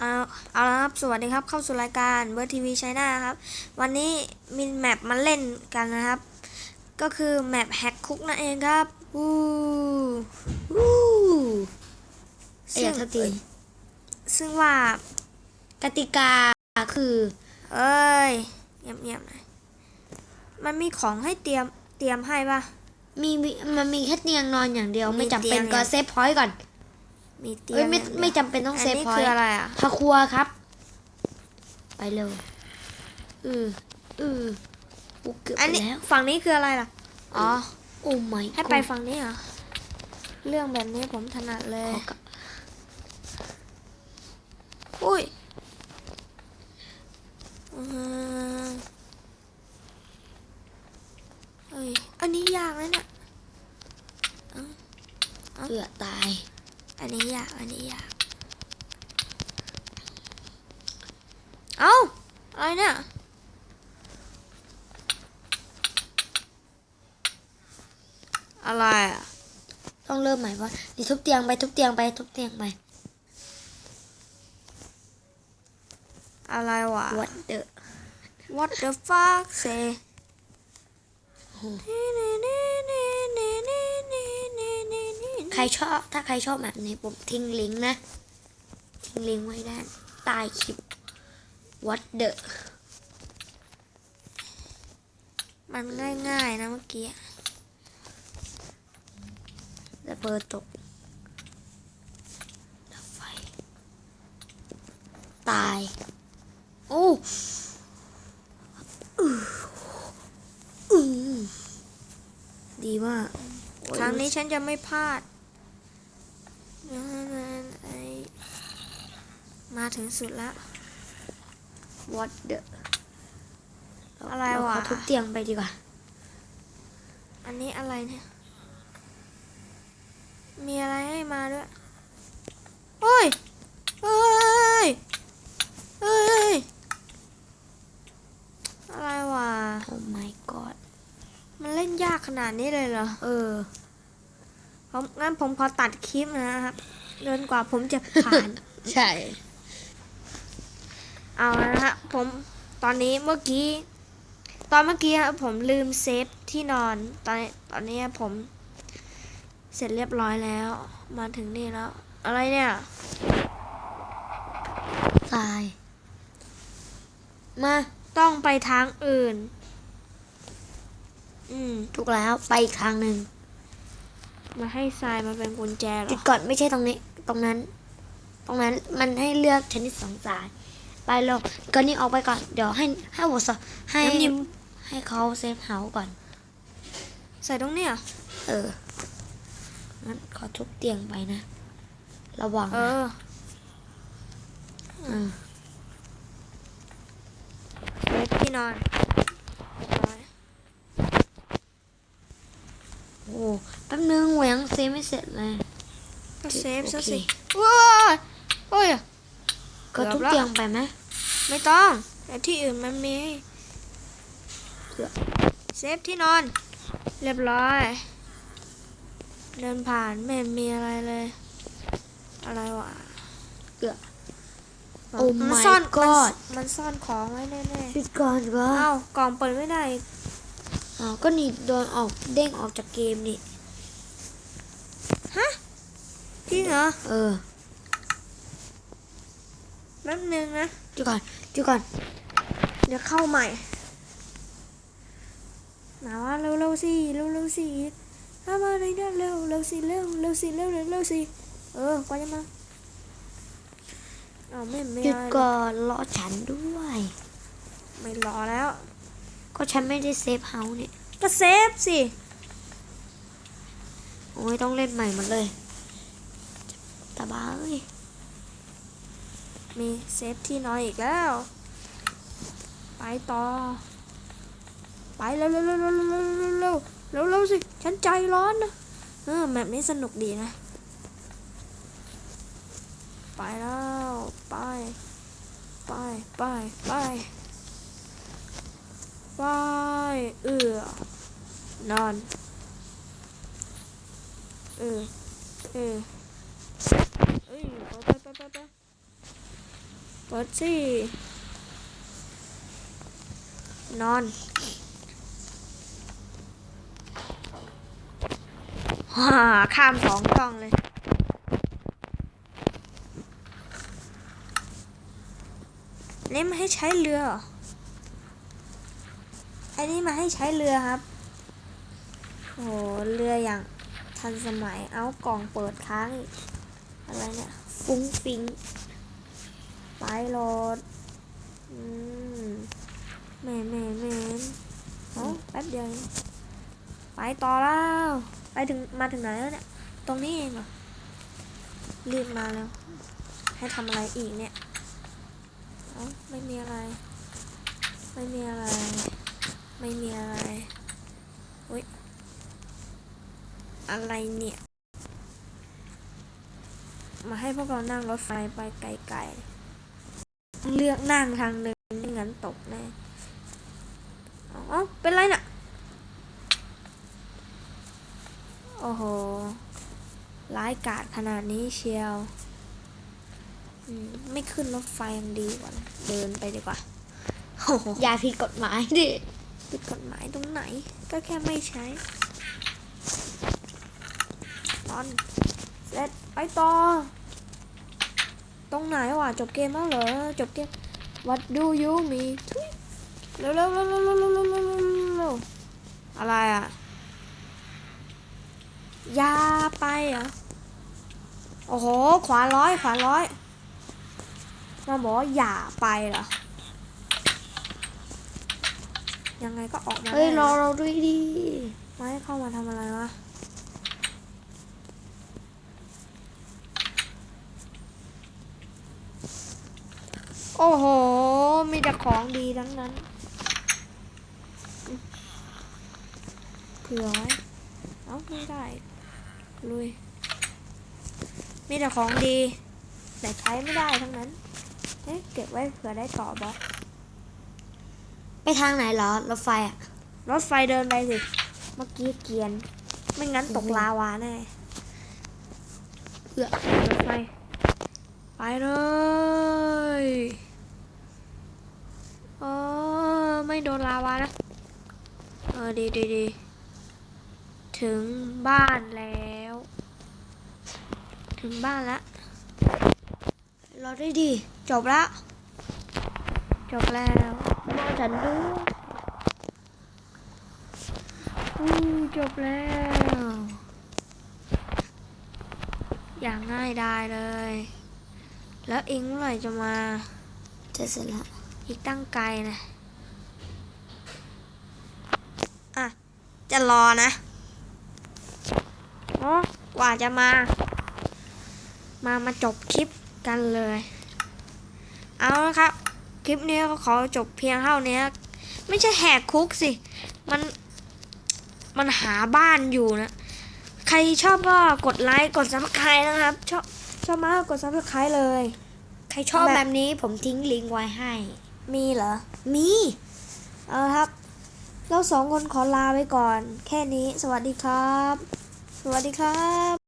เอาเอาละครับ สวัสดีครับ เข้าสู่รายการเบอร์ทีวีชัยนาครับ วันนี้มีแมปมาเล่นกันนะครับ ก็คือแมปแฮกคุกนั่นเองครับวู้วู้เอ้ยโทษทีซึ่งว่ากติกาคือ เอ้ยเงียบๆหน่อยมันมีของให้เตรียมเตรียมให้ปะมีมีมันมีแค่เตียงนอนอย่างเดียวมีไม่จำเป็นเตียงก็อย่างเซฟพอยต์ก่อน มีเตรียเอ้ยมไม่อย่างดียวไม่จำเป็นต้องอันเซฟนี้พอยคือต์อะไรอะพาครัวครับ ไปเร็วอืออือกูเกือบอันไปนี้แล้วฝั่งนี้คืออะไรล่ะ อ๋อโอ้ไม่ให้ไปฝั่งนี้เหรอ เรื่องแบบนี้ผมถนัดเลยอุ้ยอืมเอ้ย อันนี้ยากนะเนี่ย เกือบตาย อันนี้ยาก อันนี้ยาก เอ้า อะไรเนี่ยอะไรอะ ต้องเริ่มใหม่ว่าดิทุบเตียงไปทุบเตียงไปทุบเตียงไป อะไรวะ what the What the fuck say ใครชอบ ถ้าใครชอบแบบนี้ผมทิ้งลิงก์นะ ทิ้งลิงก์ไว้ด้านใต้คลิป what the มันง่ายๆนะเมื่อกี้ระเบิดตกดับไฟ ตาย โอ้อื้ออื้อดีมากโอ้ยครั้งนี้ฉันจะไม่พลาด มาถึงสุดแล้ว วัดเดอะอะไรวะทุบเตียงไปดีกว่า อันนี้อะไรเนี่ย มีอะไรให้มาด้วยโอ้ยเฮ้ยเฮ้ย อะไรวะโอ้ my god มันเล่นยากขนาดนี้เลยเหรอ เออ ผมงั้นผมขอตัดคลิปนะครับจนกว่าผมจะผ่าน ใช่ เอาละนะฮะผมตอนนี้เมื่อกี้ ตอนเมื่อกี้ครับผมลืมเซฟที่นอนตอนนี้ตอนนี้ผม เสร็จเรียบร้อยแล้ว มาถึงนี่แล้ว อะไรเนี่ยตาย มาต้องไปทางอื่น อืมถูกแล้วไปอีกทางหนึ่งมาให้ทรายมาเป็นกุญแจเหรจุอดก่อนไม่ใช่ตรงนี้ ตรงนั้น ตรงนั้นมันให้เลือกชนิดสองสาย ไปเร็วก่อนนี้ออกไปก่อน เดี๋ยวให้ให้วอสให้น้ำยิ้มให้เขาเซฟเฮาส์ก่อน ใส่ตรงเนี้ยเอองั้นขอทุบเตียงไปนะ ระวังเอนะอมเซฟที่นอนเรียบร้อยโอ้แป๊บนึงแหวงเซฟไม่เสร็จเลยก็เซฟซะโอเคสิว้ายโอ้ย ก็เกือบทุบแล้วเตียงไปไหมไม่ต้องแต่ที่อื่นมันมีเกือบเซฟที่นอน เรียบร้อย เดินผ่านไม่เห็นมีอะไรเลย อะไรวะเกือบโอ้มัน my ซ่อน god มันมันซ่อนของไว้แน่ปิดก่อนก็ๆเอ้ากล่องเปิดไม่ได้อีกอ๋อก็นี่โดนออกเด้งออกจากเกมนี่จริงเหรอเออ แป๊บนึงนะเดี๋ยวก่อนเดี๋ยวก่อน เดี๋ยวเข้าใหม่หนาว่าเร็วเร็วๆสิเร็วเร็วๆสิถ้ามาในเนี่ยเร็วเร็วสิเร็วเร็วสิเร็วเร็วเร็วสิเออกว่าจะมาเอาไม่ไม่หยุดอะไรก่อนรอฉันด้วย ไม่รอแล้ว ก็ฉันไม่ได้เซฟเฮาส์เนี่ยก็เซฟสิโอ้ยต้องเล่นใหม่หมดเลยตาบ้าเอ้ย มีเซฟที่นอนอีกแล้ว ไปต่อ ไปเร็วเร็วเร็วเร็วเร็วเร็วเร็วเร็วเร็วสิ ฉันใจร้อนนะเออแบบนี้สนุกดีนะ ไปแล้ว ไป ไป ไป ไป ไป เอือนอน เออ เออเอ้ยไปไปไปไป เปิดสินอนฮ่าข้ามสองช่องเลยนี่มาให้ใช้เรืออันนี้มาให้ใช้เรือครับ โอ้เรืออย่างทันสมัย เอากล่องเปิดค้างอีก อะไรเนี่ย ฟุ้งฟิง ไปโหลดอืมแม่แม่แม่เอาแป๊บเดียวไปต่อแล้ว ไปถึงมาถึงไหนแล้วเนี่ย ตรงนี้เองเหรอ รีบมาแล้ว ให้ทำอะไรอีกเนี่ยเอ้าไม่มีอะไร ไม่มีอะไร ไม่มีอะไรอุ้ยอะไรเนี่ย มาให้พวกเรานั่งรถไฟไปไกลๆ เลือกนั่งทางหนึ่งไม่งั้นตกแน่เอ้าเป็นไรน่ะ โอ้โห ร้ายกาจขนาดนี้เชียวอมไม่ขึ้นรถไฟยังดีกว่านะเดินไปดีกว่าโอ้โหอย่าผิดกฎหมายดิ ผิดกฎหมายตรงไหน ก็แค่ไม่ใช้ตอน เสร็จไปต่อ ตรงไหนวะจบเกมแล้วเหรอจบเกม What do you mean ทุยเร็วเร็วเร็วเร็วเร็วเร็วเร็วเร็วเร็วเร็วอะไรอะอยาไปเหรอะโอ้โห ขวาร้อย ขวาร้อยมาบอกว่าอย่าไปเหรอ ยังไงก็ออกมาเฮ้ยได้รอนะเราด้วยดิ ไม่ให้เข้ามาทำอะไรวะ โอ้โห มีแต่ของดีทั้งนั้นอืมเผื่อไว้เอ้าไม่ได้ ลุย มีแต่ของดี แต่ใช้ไม่ได้ทั้งนั้นเอ๊ะเก็บไว้เผื่อได้ต่อบอสไปทางไหนเหรอ รถไฟอะรถไฟเดินไปสิ เมื่อกี้เกรียน ไม่งั้นตกลาวาแน่เอื้อรถไฟ ไปเลย เออ ไม่โดนลาวานะ เออดีดีดีถึงบ้านแล้ว ถึงบ้านแล้วรอด้วยดิจบแล้วจบแล้วรอฉันด้วยอู้จบแล้ว อย่างง่ายดายเลย แล้วเองเมื่อไหร่จะมา จะเสร็จแล้วอีกตั้งไกลนะอะ จะรอนะโอ้กว่าจะมา มามาจบคลิปกันเลย เอาละครับ คลิปนี้ก็ขอจบเพียงเท่านี้ ไม่ใช่แหกคุกสิ มัน มันหาบ้านอยู่นะ ใครชอบก็กดไลค์ กดซับสไครต์นะครับ ชอบชอบมากก็กดซับสไครต์เลย ใครชอบแบบแบบนี้ผมทิ้งลิงก์ไว้ให้ มีเหรอ มี เอาละครับ เราสองคนขอลาไปก่อน แค่นี้สวัสดีครับ สวัสดีครับ